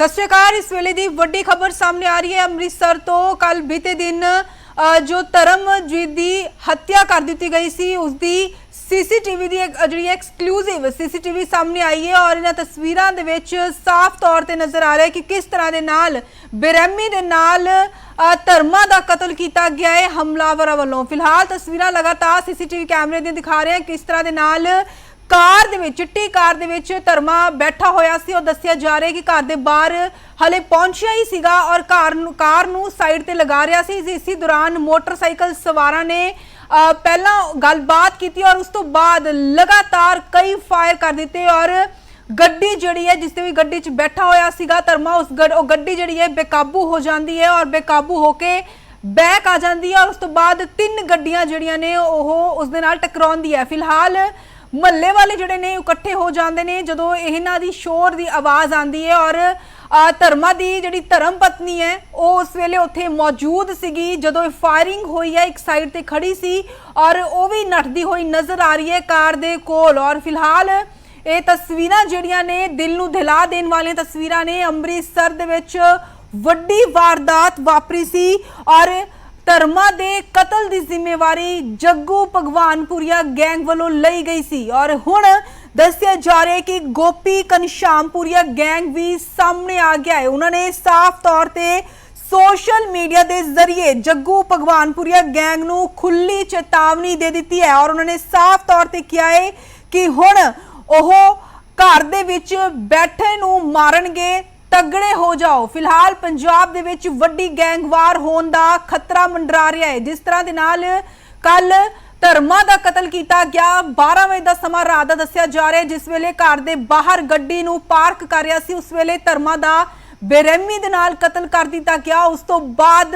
ਸਤਿ ਸ਼੍ਰੀ ਅਕਾਲ ਇਸ ਵੇਲੇ ਦੀ ਵੱਡੀ ਖਬਰ ਸਾਹਮਣੇ ਆ ਰਹੀ ਹੈ। ਅੰਮ੍ਰਿਤਸਰ ਤੋਂ ਕੱਲ ਬੀਤੇ ਦਿਨ ਅ, ਜੋ ਧਰਮਜੀਤ ਦੀ ਹੱਤਿਆ ਕਰ ਦਿੱਤੀ ਗਈ ਸੀ ਉਸ ਦੀ ਸੀਸੀਟੀਵੀ ਦੀ ਇੱਕ, ਅ, ਜਿਹੜੀ ਐਕਸਕਲੂਸਿਵ ਸੀਸੀਟੀਵੀ ਸਾਹਮਣੇ ਆਈ ਹੈ ਔਰ ਇਹਨਾਂ ਤਸਵੀਰਾਂ ਦੇ ਵਿੱਚ ਸਾਫ਼ ਤੌਰ ਤੇ ਨਜ਼ਰ ਆ ਰਿਹਾ ਹੈ ਕਿ ਕਿਸ ਤਰ੍ਹਾਂ ਦੇ ਨਾਲ ਬੇਰਹਿਮੀ ਦੇ ਨਾਲ ਅ, ਧਰਮਾਂ ਦਾ ਕਤਲ ਕੀਤਾ ਗਿਆ ਹੈ ਹਮਲਾਵਰਾਂ ਵੱਲੋਂ। ਫਿਲਹਾਲ ਤਸਵੀਰਾਂ ਲਗਾਤਾਰ ਸੀਸੀਟੀਵੀ ਕੈਮਰੇ ਦੀਆਂ ਦਿਖਾ ਰਹੇ ਹਨ ਕਿਸ ਤਰ੍ਹਾਂ ਦੇ ਨਾਲ ਕਾਰ ਦੇ ਵਿੱਚ, ਚਿੱਟੀ ਕਾਰ ਦੇ ਵਿੱਚ ਧਰਮਾ ਬੈਠਾ ਹੋਇਆ ਸੀ। ਉਹ ਦੱਸਿਆ ਜਾ ਰਿਹਾ ਕਿ ਘਰ ਦੇ ਬਾਹਰ ਹਲੇ ਪਹੁੰਚਿਆ ਹੀ ਸੀਗਾ ਔਰ ਕਾਰ ਨੂੰ ਕਾਰ ਨੂੰ ਸਾਈਡ ਤੇ ਲਗਾ ਰਿਹਾ ਸੀ। ਇਸੇ ਦੌਰਾਨ ਮੋਟਰਸਾਈਕਲ ਸਵਾਰਾਂ ਨੇ ਪਹਿਲਾਂ ਗੱਲਬਾਤ ਕੀਤੀ ਔਰ ਉਸ ਤੋਂ ਬਾਅਦ ਲਗਾਤਾਰ ਕਈ ਫਾਇਰ ਕਰ ਦਿੱਤੇ ਔਰ ਗੱਡੀ ਜਿਹੜੀ ਹੈ, ਜਿਸ ਤੇ ਵੀ ਗੱਡੀ 'ਚ ਬੈਠਾ ਹੋਇਆ ਸੀਗਾ, ਧਰਮਾ, ਉਸ ਗੱਡ- ਉਹ ਗੱਡੀ ਜਿਹੜੀ ਹੈ, ਬੇਕਾਬੂ ਹੋ ਜਾਂਦੀ ਹੈ ਔਰ ਬੇਕਾਬੂ ਹੋ ਕੇ ਬੈਕ ਆ ਜਾਂਦੀ ਹੈ ਔਰ ਉਸ ਤੋਂ ਬਾਅਦ ਤਿੰਨ ਗੱਡੀਆਂ ਜਿਹੜੀਆਂ ਨੇ, ਉਹ ਉਸ ਦੇ ਨਾਲ ਟਕਰਾਉਂਦੀ ਹੈ। ਫਿਲਹਾਲ ਮਹੱਲੇ ਵਾਲੇ ਜਿਹੜੇ ਨੇ ਇਕੱਠੇ ਹੋ ਜਾਂਦੇ ਨੇ ਜਦੋਂ ਇਹਨਾਂ ਦੀ ਸ਼ੋਰ ਦੀ ਆਵਾਜ਼ ਆਉਂਦੀ ਹੈ ਔਰ ਅ, ਧਰਮਾ ਦੀ ਜਿਹੜੀ ਧਰਮ ਪਤਨੀ ਹੈ ਉਹ ਉਸ ਵੇਲੇ ਉੱਥੇ ਮੌਜੂਦ ਸੀਗੀ ਜਦੋਂ ਇਹ ਫਾਇਰਿੰਗ ਹੋਈ ਹੈ ਇੱਕ ਸਾਈਡ ਤੇ ਖੜੀ ਸੀ ਔਰ ਉਹ ਵੀ ਨੱਠਦੀ ਹੋਈ ਨਜ਼ਰ ਆ ਰਹੀ ਹੈ ਕਾਰ ਦੇ ਕੋਲ ਔਰ ਫਿਲਹਾਲ ਇਹ ਤਸਵੀਰਾਂ ਜਿਹੜੀਆਂ ਨੇ ਦਿਲ ਨੂੰ ਦਿਲਾ ਦੇਣ ਵਾਲੀਆਂ ਤਸਵੀਰਾਂ ਨੇ ਅੰਮ੍ਰਿਤਸਰ ਦੇ ਵਿੱਚ ਵੱਡੀ ਵਾਰਦਾਤ ਵਾਪਰੀ ਸੀ ਔਰ ਧਰਮਾਂ ਦੇ ਕਤਲ ਦੀ ਜ਼ਿੰਮੇਵਾਰੀ ਜੱਗੂ ਭਗਵਾਨਪੁਰੀਆ ਗੈਂਗ ਵੱਲੋਂ ਲਈ ਗਈ ਸੀ। ਔਰ ਹੁਣ ਦੱਸਿਆ ਜਾ ਰਿਹਾ ਹੈ ਕਿ ਗੋਪੀ ਕਨਸ਼ਾਮਪੁਰੀਆ ਗੈਂਗ ਵੀ ਸਾਹਮਣੇ ਆ ਗਿਆ ਹੈ। ਉਹਨਾਂ ਨੇ ਸਾਫ਼ ਤੌਰ ਤੇ ਸੋਸ਼ਲ ਮੀਡੀਆ ਦੇ ਜ਼ਰੀਏ ਜੱਗੂ ਭਗਵਾਨਪੁਰੀਆ ਗੈਂਗ ਨੂੰ ਖੁੱਲੀ ਚੇਤਾਵਨੀ ਦੇ ਦਿੱਤੀ ਹੈ ਔਰ ਉਹਨਾਂ ਨੇ ਸਾਫ਼ ਤੌਰ ਤੇ ਕਿਹਾ ਹੈ ਕਿ ਹੁਣ ਉਹ ਘਰ ਦੇ ਵਿੱਚ ਬੈਠੇ ਨੂੰ ਮਾਰਨਗੇ ਤਗੜੇ ਹੋ ਜਾਓ। ਫਿਲਹਾਲ ਪੰਜਾਬ ਦੇ ਵਿੱਚ ਵੱਡੀ ਗੈਂਗਵਾਰ ਹੋਣ ਦਾ ਖਤਰਾ ਮੰਡਰਾ ਰਿਹਾ ਹੈ। ਜਿਸ ਤਰ੍ਹਾਂ ਦੇ ਨਾਲ ਕੱਲ ਧਰਮਾ ਦਾ ਕਤਲ ਕੀਤਾ ਗਿਆ। 12 ਵਜੇ ਦਾ ਸਮਾਂ ਰਾਤ ਦਾ ਦੱਸਿਆ ਜਾ ਰਿਹਾ ਜਿਸ ਵੇਲੇ ਘਰ ਦੇ ਬਾਹਰ ਗੱਡੀ ਨੂੰ ਪਾਰਕ ਕਰ ਰਿਹਾ ਸੀ, ਉਸ ਵੇਲੇ ਧਰਮਾ ਦਾ ਬੇਰਹਿਮੀ ਦੇ ਨਾਲ ਕਤਲ ਕਰ ਦਿੱਤਾ ਗਿਆ। ਉਸ ਤੋਂ ਬਾਅਦ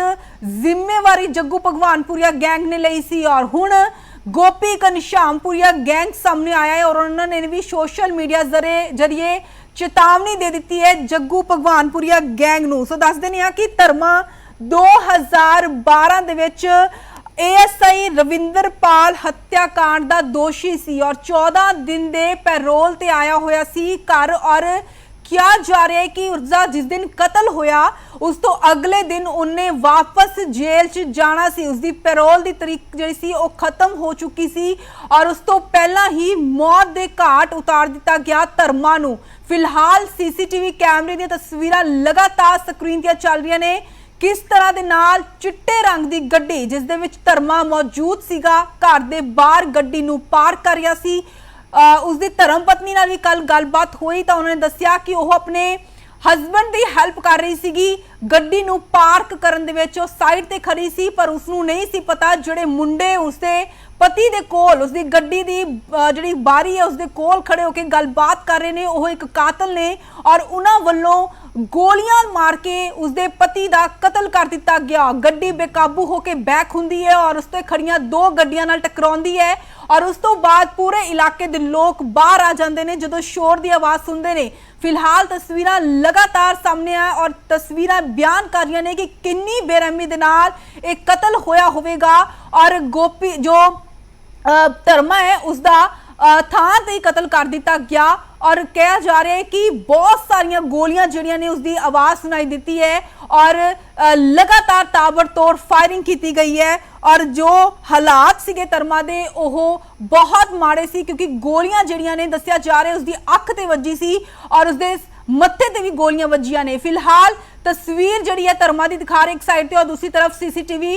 ਜ਼ਿੰਮੇਵਾਰੀ ਜੱਗੂ ਭਗਵਾਨਪੁਰੀਆ ਗੈਂਗ ਨੇ ਲਈ ਸੀ ਔਰ ਹੁਣ ਗੋਪੀ ਕਨਸ਼ਾਮਪੁਰੀਆ ਗੈਂਗ ਸਾਹਮਣੇ ਆਇਆ ਹੈ ਔਰ ਉਹਨਾਂ ਨੇ ਵੀ ਸੋਸ਼ਲ ਮੀਡੀਆ ਜ਼ਰੇ ਜਰੀਏ ਚੇਤਾਵਨੀ ਦੇ ਦਿੱਤੀ ਹੈ ਜੱਗੂ ਭਗਵਾਨਪੁਰੀਆ ਗੈਂਗ ਨੂੰ। ਸੋ ਦੱਸ ਦਿੰਦੇ ਹਾਂ ਕਿ ਧਰਮਾ 2012 ਦੇ ਵਿੱਚ ਏਐਸਆਈ ਰਵਿੰਦਰਪਾਲ ਹੱਤਿਆਕਾਂਡ ਦਾ ਦੋਸ਼ੀ ਸੀ ਔਰ 14 ਦਿਨ ਦੇ ਪੈਰੋਲ ਤੇ ਆਇਆ ਹੋਇਆ ਸੀ ਘਰ ਔਰ ਕਿਹਾ ਜਾ ਰਿਹਾ ਹੈ ਕਿ ਉਸਦਾ ਜਿਸ ਦਿਨ ਕਤਲ ਹੋਇਆ, ਉਸ ਤੋਂ ਅਗਲੇ ਦਿਨ ਉਹਨੇ ਵਾਪਸ ਜੇਲ੍ਹ 'ਚ ਜਾਣਾ ਸੀ। ਉਸਦੀ ਪੈਰੋਲ ਦੀ ਤਰੀਕ ਜਿਹੜੀ ਸੀ, ਉਹ ਖਤਮ ਹੋ ਚੁੱਕੀ ਸੀ ਔਰ ਉਸ ਤੋਂ ਪਹਿਲਾਂ ਹੀ ਮੌਤ ਦੇ ਘਾਟ ਉਤਾਰ ਦਿੱਤਾ ਗਿਆ ਧਰਮਾ ਨੂੰ। ਫਿਲਹਾਲ ਸੀਸੀਟੀਵੀ ਕੈਮਰੇ ਦੀਆਂ ਤਸਵੀਰਾਂ ਲਗਾਤਾਰ ਸਕਰੀਨ ਤੇ ਚੱਲ ਰਹੀਆਂ ਨੇ। ਕਿਸ ਤਰ੍ਹਾਂ ਦੇ ਨਾਲ ਚਿੱਟੇ ਰੰਗ ਦੀ ਗੱਡੀ, ਜਿਸ ਦੇ ਵਿੱਚ ਧਰਮਾ ਮੌਜੂਦ ਸੀਗਾ, ਘਰ ਦੇ ਬਾਹਰ ਗੱਡੀ ਨੂੰ ਪਾਰ ਕਰ ਰਿਹਾ ਸੀ ਅ, ਉਸਦੀ ਧਰਮ ਪਤਨੀ ਨਾਲ ਵੀ ਕੱਲ ਗੱਲਬਾਤ ਹੋਈ ਤਾਂ ਉਹਨਾਂ ਨੇ ਦੱਸਿਆ ਕਿ ਉਹ ਆਪਣੇ ਹਸਬੰਡ ਦੀ ਹੈਲਪ ਕਰ ਰਹੀ ਸੀਗੀ। ਗੱਡੀ ਨੂੰ ਪਾਰਕ ਕਰਨ ਦੇ ਵਿੱਚ ਉਹ ਸਾਈਡ ਤੇ ਖੜੀ ਸੀ, ਪਰ ਉਸ ਨੂੰ ਨਹੀਂ ਸੀ ਪਤਾ ਜਿਹੜੇ ਮੁੰਡੇ ਉਸਦੇ ਪਤੀ ਦੇ ਕੋਲ, ਉਸਦੀ ਗੱਡੀ ਦੀ ਜਿਹੜੀ ਬਾਰੀ ਹੈ ਉਸਦੇ ਕੋਲ ਖੜੇ ਹੋ ਕੇ ਗੱਲਬਾਤ ਕਰ ਰਹੇ ਨੇ। ਉਹ ਇੱਕ ਕਾਤਲ ਨੇ ਔਰ ਉਹਨਾਂ ਵੱਲੋਂ ਗੋਲੀਆਂ ਮਾਰ ਕੇ ਉਸਦੇ ਪਤੀ ਦਾ ਕਤਲ ਕਰ ਦਿੱਤਾ ਗਿਆ। ਗੱਡੀ ਬੇਕਾਬੂ ਹੋ ਕੇ ਬੈਕ ਹੁੰਦੀ ਹੈ ਔਰ ਉਸ ਤੇ ਖੜੀਆਂ ਦੋ ਗੱਡੀਆਂ ਨਾਲ ਟਕਰਾਉਂਦੀ ਹੈ ਔਰ ਉਸ ਤੋਂ ਬਾਅਦ ਪੂਰੇ ਇਲਾਕੇ ਦੇ ਲੋਕ ਬਾਹਰ ਆ ਜਾਂਦੇ ਨੇ ਜਦੋਂ ਸ਼ੋਰ ਦੀ ਆਵਾਜ਼ ਸੁਣਦੇ ਨੇ। ਫਿਲਹਾਲ ਤਸਵੀਰਾਂ ਲਗਾਤਾਰ ਸਾਹਮਣੇ ਆ ਔਰ ਤਸਵੀਰਾਂ ਬਿਆਨ ਕਰ ਰਹੀਆਂ ਨੇ ਕਿ ਕਿੰਨੀ ਬੇਰਹਿਮੀ ਦੇ ਨਾਲ ਇਹ ਕਤਲ ਹੋਇਆ ਹੋਵੇਗਾ ਔਰ ਗੋਪੀ ਜੋ ਧਰਮਾ ਹੈ ਉਸ ਦਾ ਥਾਂ ਤੇ ਹੀ ਕਤਲ ਕਰ ਦਿੱਤਾ ਗਿਆ ਔਰ ਕਿਹਾ ਜਾ ਰਿਹਾ ਹੈ ਕਿ ਬਹੁਤ ਸਾਰੀਆਂ ਗੋਲੀਆਂ ਜਿਹੜੀਆਂ ਨੇ ਉਸ ਦੀ ਆਵਾਜ਼ ਸੁਣਾਈ ਦਿੱਤੀ ਹੈ ਔਰ ਲਗਾਤਾਰ ਤਾਬੜਤੋੜ ਫਾਇਰਿੰਗ ਕੀਤੀ ਗਈ ਹੈ ਔਰ ਜੋ ਹਾਲਾਤ ਸੀਗੇ ਧਰਮਾ ਦੇ, ਉਹ ਬਹੁਤ ਮਾੜੇ ਸੀ ਕਿਉਂਕਿ ਗੋਲੀਆਂ ਜਿਹੜੀਆਂ ਨੇ ਦੱਸਿਆ ਜਾ ਰਿਹਾ ਉਸ ਦੀ ਅੱਖ ਤੇ ਵੱਜੀ ਸੀ ਔਰ ਉਸ ਦੇ ਮੱਥੇ ਤੇ ਵੀ ਗੋਲੀਆਂ ਵੱਜੀਆਂ ਨੇ। ਫਿਲਹਾਲ ਤਸਵੀਰ ਜਿਹੜੀ ਹੈ ਧਰਮਾਂ ਦੀ ਦਿਖਾ ਰਹੇ ਇੱਕ ਸਾਈਡ ਤੇ ਔਰ ਦੂਸਰੀ ਤਰਫ ਸੀਸੀਟੀਵੀ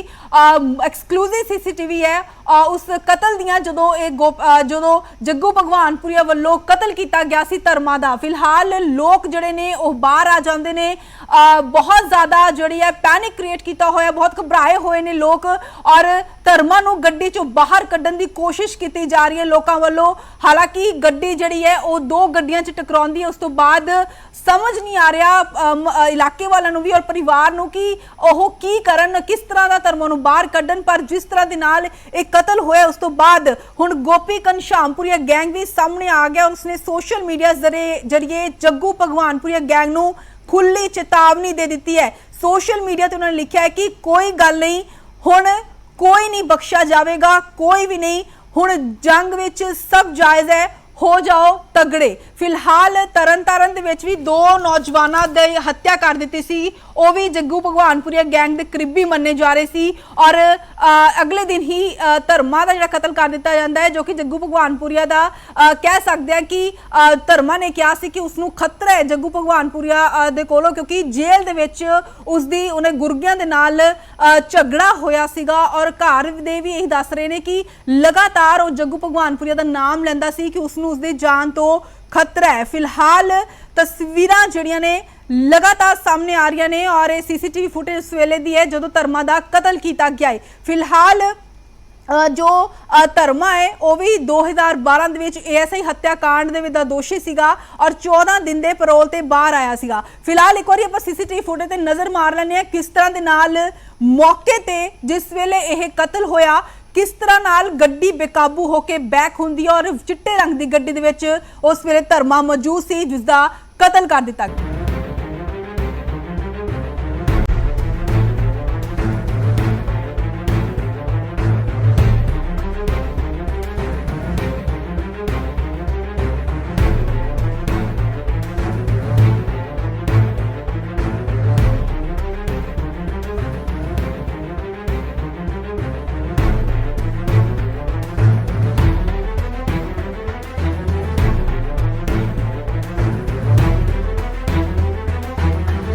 ਐਕਸਕਲੂਸਿਵ ਸੀਸੀਟੀਵੀ ਹੈ। ਉਸ ਕਤਲ ਦੀਆਂ ਜਦੋਂ ਇਹ ਗੋਪ- ਜਦੋਂ ਜੱਗੂ ਭਗਵਾਨਪੁਰੀਆ ਵੱਲੋਂ ਕਤਲ ਕੀਤਾ ਗਿਆ ਸੀ ਧਰਮਾਂ ਦਾ, ਫਿਲਹਾਲ ਲੋਕ ਜਿਹੜੇ ਨੇ ਉਹ ਬਾਹਰ ਆ ਜਾਂਦੇ ਨੇ। ਬਹੁਤ ਜ਼ਿਆਦਾ ਜਿਹੜੀ ਹੈ ਪੈਨਿਕ ਕ੍ਰੀਏਟ ਕੀਤਾ ਹੋਇਆ, ਬਹੁਤ ਘਬਰਾਏ ਹੋਏ ਨੇ ਲੋਕ। ਔਰ ਧਰਮਾਂ ਨੂੰ ਗੱਡੀ ਚੋਂ ਬਾਹਰ ਕੱਢਣ ਦੀ ਕੋਸ਼ਿਸ਼ ਕੀਤੀ ਜਾ ਰਹੀ ਹੈ ਲੋਕਾਂ ਵੱਲੋਂ। ਹਾਲਾਂਕਿ ਗੱਡੀ ਜਿਹੜੀ ਹੈ, ਉਹ ਦੋ ਗੱਡੀਆਂ 'ਚ ਟਕਰਾਉਂਦੀ ਹੈ। ਉਸ ਤੋਂ ਬਾਅਦ ਸਮਝ ਨਹੀਂ ਆ ਰਿਹਾ ਇਲਾਕੇ ਵਾਲਿਆਂ ਨੂੰ ਵੀ ਔਰ ਪਰਿਵਾਰ ਨੂੰ ਕਿ ਉਹ ਕੀ ਕਰਨ, ਕਿਸ ਤਰ੍ਹਾਂ ਦਾ ਧਰਮਾਂ ਨੂੰ ਬਾਹਰ ਕੱਢਣ। ਪਰ ਜਿਸ ਤਰ੍ਹਾਂ ਦੇ ਨਾਲ ਇਹ ਕਤਲ ਹੋਇਆ, ਉਸ ਤੋਂ ਬਾਅਦ ਹੁਣ ਗੋਪੀ ਕਨਸ਼ਾਮਪੁਰੀਆ ਗੈਂਗ ਵੀ ਸਾਹਮਣੇ ਆ ਗਿਆ। ਉਸਨੇ ਸੋਸ਼ਲ ਮੀਡੀਆ ਜ਼ਰੀਏ ਜਰੀਏ ਜੱਗੂ ਭਗਵਾਨਪੁਰੀਆ ਗੈਂਗ ਨੂੰ ਖੁੱਲੀ ਚੇਤਾਵਨੀ ਦੇ ਦਿੱਤੀ ਹੈ। ਸੋਸ਼ਲ ਮੀਡੀਆ ਤੇ ਉਹਨਾਂ ਨੇ ਲਿਖਿਆ ਹੈ ਕਿ ਕੋਈ ਗੱਲ ਨਹੀਂ, ਹੁਣ ਕੋਈ ਨਹੀਂ ਬਖਸ਼ਿਆ ਜਾਵੇਗਾ ਕੋਈ ਵੀ ਨਹੀਂ। ਹੁਣ ਜੰਗ ਵਿੱਚ ਸਭ ਜਾਇਜ਼ ਹੈ। ਹੋ ਜਾਓ ਤਗੜੇ। ਫਿਲਹਾਲ ਤਰਨਤਾਰਨ ਦੇ ਵਿੱਚ ਵੀ ਦੋ ਨੌਜਵਾਨਾਂ ਦੇ ਹੱਤਿਆ ਕਰ ਦਿੱਤੀ ਸੀ। ਉਹ ਵੀ ਜੱਗੂ ਭਗਵਾਨਪੁਰੀਆ ਗੈਂਗ ਦੇ ਕਰੀਬੀ ਮੰਨੇ ਜਾ ਰਹੇ ਸੀ। ਔਰ ਅਗਲੇ ਦਿਨ ਹੀ ਅ, ਧਰਮਾ ਦਾ ਜਿਹੜਾ ਕਤਲ ਕਰ ਦਿੱਤਾ ਜਾਂਦਾ ਹੈ ਜੋ ਕਿ ਜੱਗੂ ਭਗਵਾਨਪੁਰੀਆ ਦਾ ਕਹਿ ਸਕਦੇ ਆ ਕਿ ਅ, ਧਰਮਾ ਨੇ ਕਿਹਾ ਸੀ ਕਿ ਉਸ ਨੂੰ ਖਤਰਾ ਹੈ ਜੱਗੂ ਭਗਵਾਨਪੁਰੀਆ ਅ, ਦੇ ਕੋਲੋਂ ਕਿਉਂਕਿ ਜੇਲ੍ਹ ਦੇ ਵਿੱਚ ਉਸ ਦੀ ਉਹਨੇ ਗੁਰਗਿਆਂ ਦੇ ਨਾਲ ਝਗੜਾ ਹੋਇਆ ਸੀਗਾ। ਔਰ ਘਰ ਦੇ ਵੀ ਇਹ ਦੱਸ ਰਹੇ ਨੇ ਕਿ ਲਗਾਤਾਰ ਉਹ ਜੱਗੂ ਭਗਵਾਨਪੁਰੀਆ ਦਾ ਨਾਮ ਲੈਂਦਾ ਸੀ ਕਿ ਉਸ ਨੂੰ ਉਸ ਦੀ ਜਾਨ ਤੋਂ ਖਤਰਾ ਹੈ। ਫਿਲਹਾਲ ਤਸਵੀਰਾਂ ਜਿਹੜੀਆਂ ਨੇ ਲਗਾਤਾਰ ਸਾਹਮਣੇ ਆ ਰਹੀਆਂ ਨੇ ਔਰ ਇਹ ਸੀਸੀਟੀਵੀ ਫੁਟੇਜ ਉਸ ਵੇਲੇ ਦੀ ਹੈ ਜਦੋਂ ਧਰਮਾ ਦਾ ਕਤਲ ਕੀਤਾ ਗਿਆ ਹੈ। ਫਿਲਹਾਲ ਜੋ ਧਰਮਾ ਹੈ, ਉਹ ਵੀ 2012 ਦੇ ਵਿੱਚ ਏਐਸਆਈ ਹੱਤਿਆਕਾਂਡ ਦੇ ਵਿੱਚ ਦਾ ਦੋਸ਼ੀ ਸੀਗਾ ਔਰ 14 ਦਿਨ ਦੇ ਪੈਰੋਲ ਤੇ ਬਾਹਰ ਆਇਆ ਸੀਗਾ। ਫਿਲਹਾਲ ਇੱਕ ਵਾਰੀ ਆਪਾਂ ਸੀਸੀਟੀਵੀ ਫੁਟੇਜ ਤੇ ਨਜ਼ਰ ਮਾਰ ਲੈਂਦੇ ਹਾਂ ਕਿਸ ਤਰ੍ਹਾਂ ਦੇ ਨਾਲ ਮੌਕੇ ਤੇ ਜਿਸ ਵੇਲੇ ਇਹ ਕਤਲ ਹੋਇਆ ਕਿਸ ਤਰ੍ਹਾਂ ਨਾਲ ਗੱਡੀ ਬੇਕਾਬੂ ਹੋ ਕੇ ਬੈਕ ਹੁੰਦੀ ਹੈ ਔਰ ਚਿੱਟੇ ਰੰਗ ਦੀ ਗੱਡੀ ਦੇ ਵਿੱਚ ਉਸ ਵੇਲੇ ਧਰਮਾ ਮੌਜੂਦ ਸੀ ਜਿਸ ਦਾ ਕਤਲ ਕਰ ਦਿੱਤਾ ਗਿਆ।